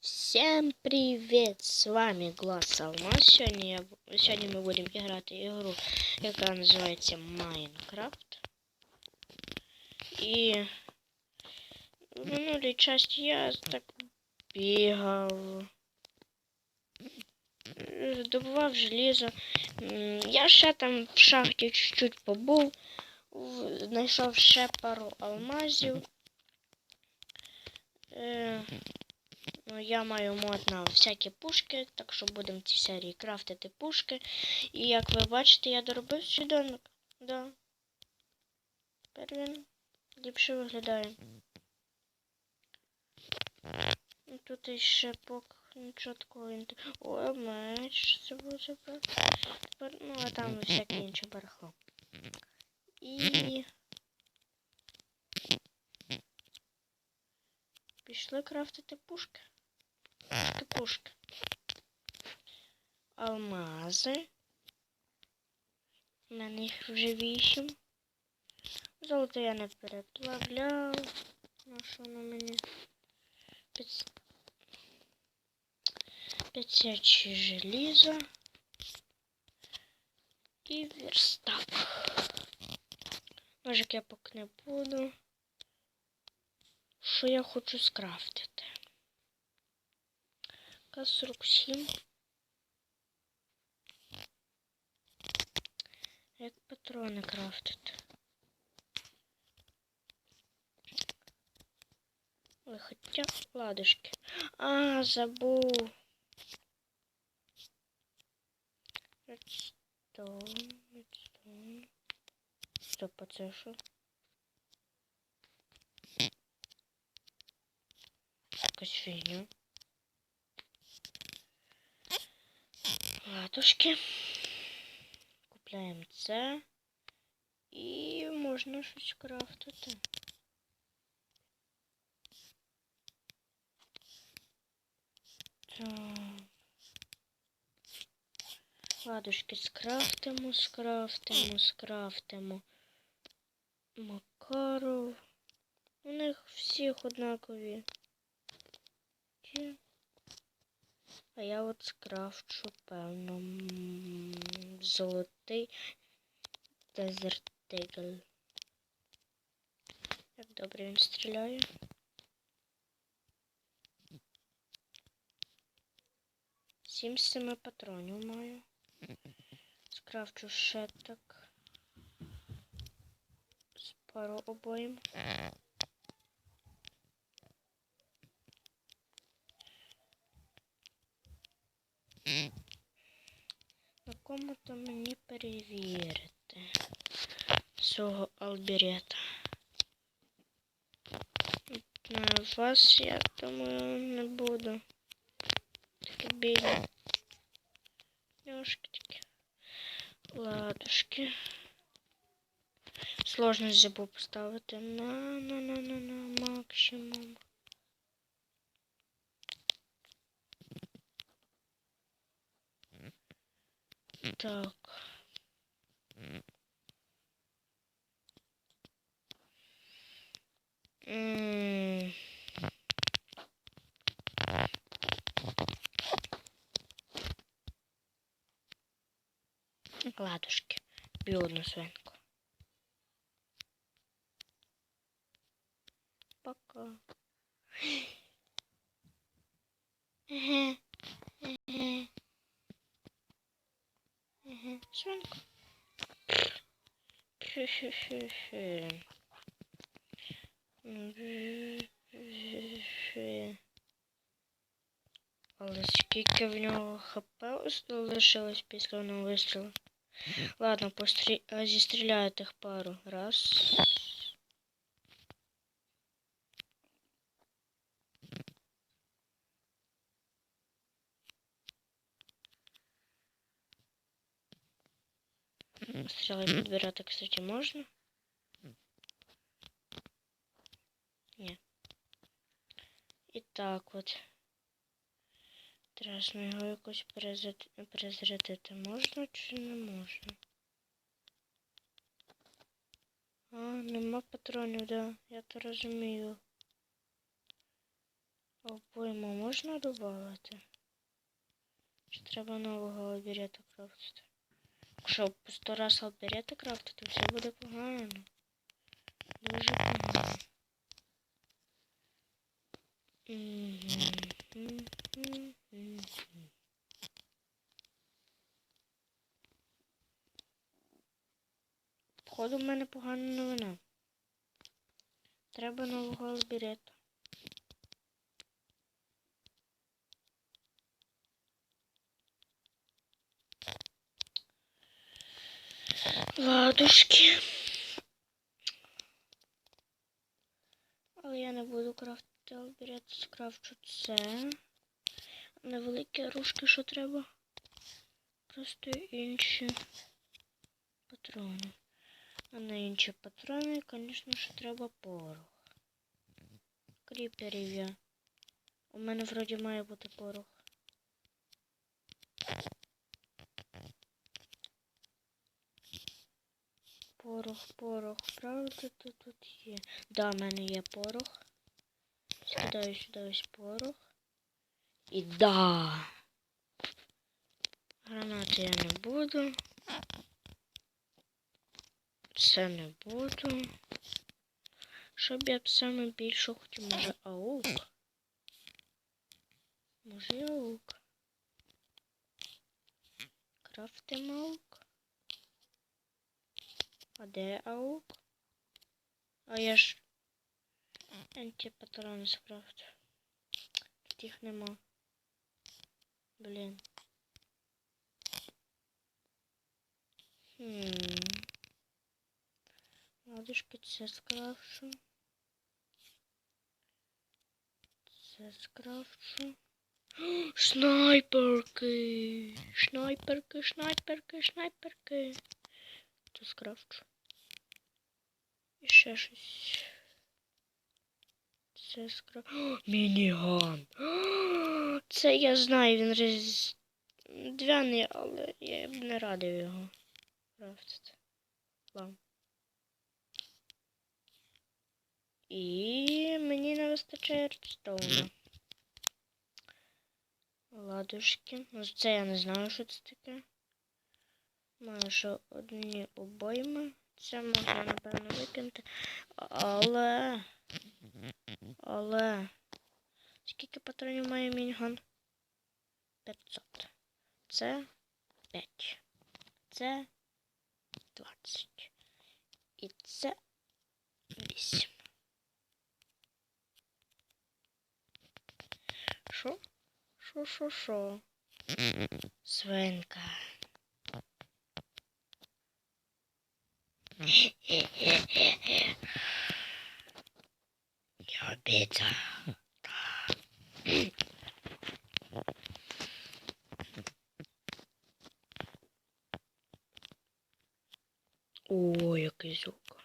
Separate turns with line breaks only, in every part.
Всем привет! С вами Глаз Алмаз. Сьогодні, я, бу- сьогодні ми будемо грати ігру, яка називається Майнкрафт. І в минулій часті я так бігав. е, Добував желізо. Я ще там в шахті чуть-чуть побув. в- Знайшов ще пару алмазів. Ну, я маю мод на всякі пушки, так що будемо в цій серії крафтити пушки. І як ви бачите, я доробив щоденник. Да. Тепер він ліпше виглядає. Тут іще поки нічого такого не... О, меч забув забрати. Тепер, ну, а там всяке інше барахло. І... Пішли крафтити пушки. Пушки. Алмази. У мене їх вже вісім. Золото я не переплавляв. На що воно мені? П'ять- П'ятсячі. І верстак. Ножик я поки не буду. Що я хочу скрафтити? К-47. Як патрони крафтити? Ой, хоча ладушки. А, забув. Редстоун, редстоун. Стоп, а це що? Ладушки. Купляємо це. І можна щось крафтити. Так. Ладушки скрафтимо, скрафтимо, скрафтимо. Макаров. У них всіх однакові. Ті. А я от скрафчу, певно, золотий дезертигль. Як добре він стріляє. Сім з семи патронів маю. Скрафчу ще так. Пару обоїм. На кому то мені перевірити свого алберета. На вас, я думаю, не буду. Таке білі. Ножки такі. Ладушки. Сложність забув поставити на на на на на максимум. Так. М. Ладушки. Б'ю одну свинку. Пока. Фі-фі. Але скільки в нього хп залишилось після одного вистрілу? Ладно, пострі... зістріляю тих пару. Раз. Стріли підбирати, кстати, можна? Ні. І так от. Треба його якось перезаряд- перезарядити можна чи не можна? А, нема патронів, да, я то розумію. Пойму можна додати? Чи треба нового лабірета крафтити? Якщо сто раз лабірета крафтити, все буде погано. Дуже погано. Походу в мене погана новина. Треба нового лабірета. Ладушки. Але я не буду крафтити лабірет, скрафчу це. Невеликі рушки, що треба. Просто інші патрони. А на інші патрони, звісно, ще треба порох. Кріперів я. У мене вроді має бути порох. Порох, порох, правда, тут тут є. Да, в мене є порох. Скидаю сюди ось порох. І да. Гранати я не буду. Це не буду. Щоб я б саме більше хотів, може аук. Може аук. Крафтим аук. А де аук? А я ж антипатрони скрафтив. Тут їх нема. Блін. Хм. Ладушки, це скрафчу. Це скрафчу. Снайперки! Снайперки, снайперки, снайперки. Це скрафчу. І ще щось. Це скрафчу. Мініган! Це я знаю, він різдвяний, але я б не радив його крафтити. Вам. І мені не вистачає редстоуна. Ладушки. Ну, це я не знаю, що це таке. Маю ще одні обойми. Це можна, напевно, викинути. Але. Але. Скільки патронів має мініган? 500. Це 5. Це 20. І це 8. Що? Що, що, що? Свинка. Я обіцяв. О, який звук.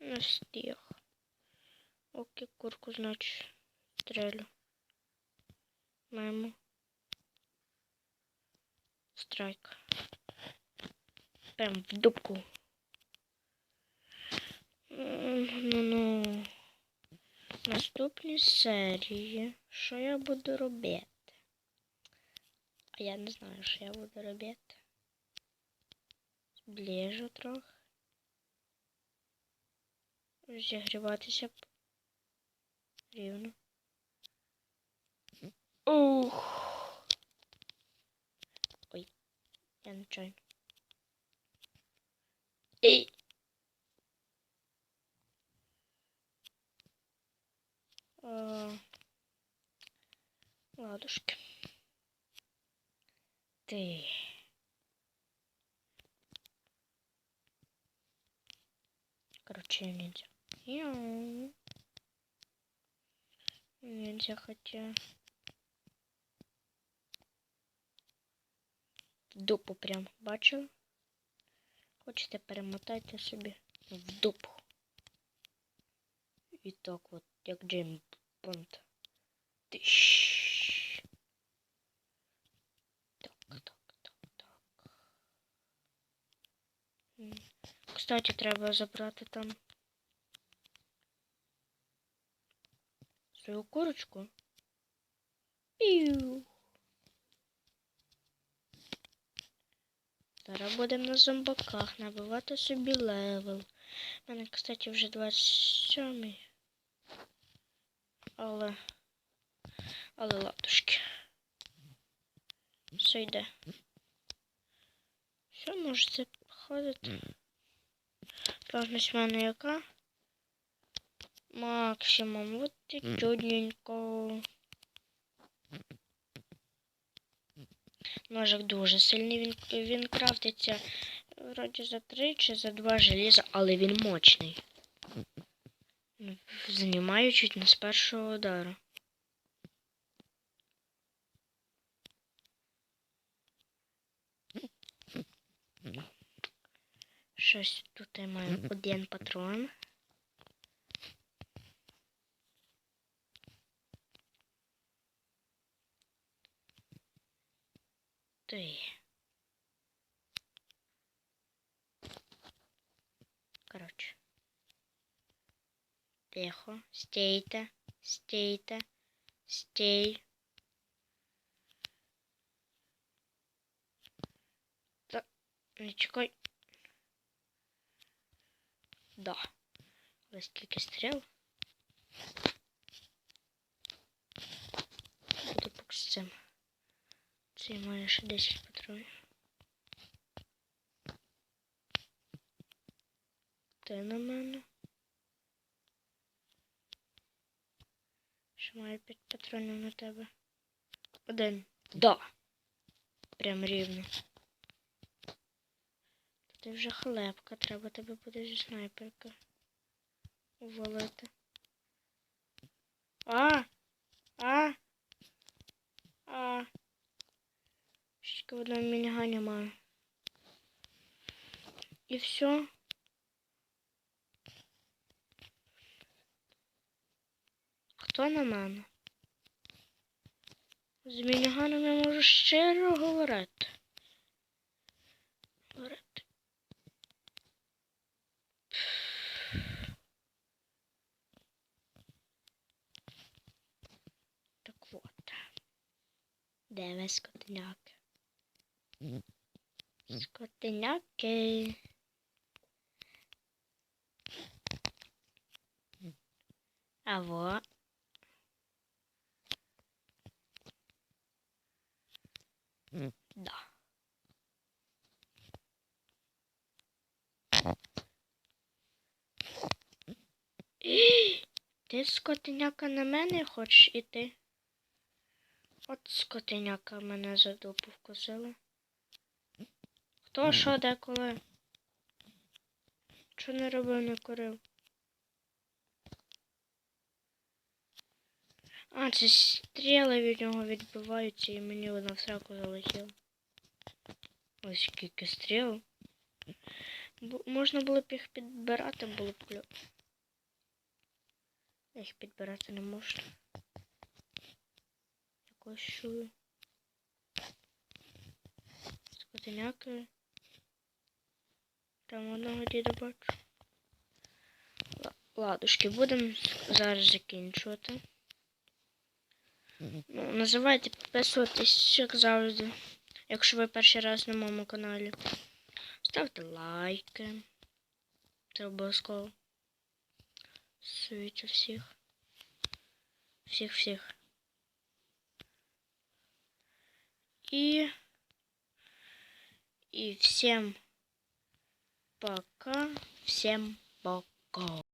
Не встиг. Окей, курку, значить, стрелю. Маємо. Страйк. Прям в дупку. Ну-ну. Наступні серії. Що я буду робити? А я не знаю, що я буду робити. Зближу трохи. Зігріватися. Рівно. Ух. Я нечайно. Ей. А, ладушки. Ти. Короче, нельзя. Нельзя хотя. Дупу прям бачив. Хочете перемотайте собі в дупу. І так от, як Джейм Бонд. Тиш. Так, так, так, так. Кстати, треба забрати там свою курочку. Піу. Зараз будемо на зомбаках набивати собі левел. У мене, кстати, вже 27. Але. Але ладушки. Все йде. Все, можете ходити. Плавність в мене яка? Максимум. Вот і чудненько. Ножик дуже сильний, він, він крафтиться вроді за 3 чи за 2 желіза, але він мощний. Ну, Знімаю чуть не з першого удару. Щось тут я маю один патрон. Ти. Коротше. Тихо. Стійте. Стійте. Стій. Та. Да. Але скільки стріл? Буду поки з цим. Цей має ще 10 патронів. Ти на мене. Ще має 5 патронів на тебе. Один. Да. Прям рівно. Ти вже хлебка, треба тебе буде зі снайперки увалити. А! А! А! Тільки в одному мінігані маю. І все. Хто на мене? З мініганом я можу щиро говорити. Говорити. Так от. Де ви скотиняки? Скотиняки. А во. Да. Ти скотиняка на мене хочеш іти? От скотиняка мене за дупу вкусила. Хто що де коли? Що не робив, не курив? А, це стріли від нього відбиваються і мені вона в сраку залетіла. Ось скільки стріл. Бу- можна було б їх підбирати, було б кльово. Я їх підбирати не можна. Якось чую. Скотиняки. Там одного діда бачу. Ладушки, будемо зараз закінчувати. Ну, називайте, підписуйтесь, як завжди. Якщо ви перший раз на моєму каналі. Ставте лайки. Це обов'язково. Свічу всіх. Всіх-всіх. И... И всем пока. Всем пока.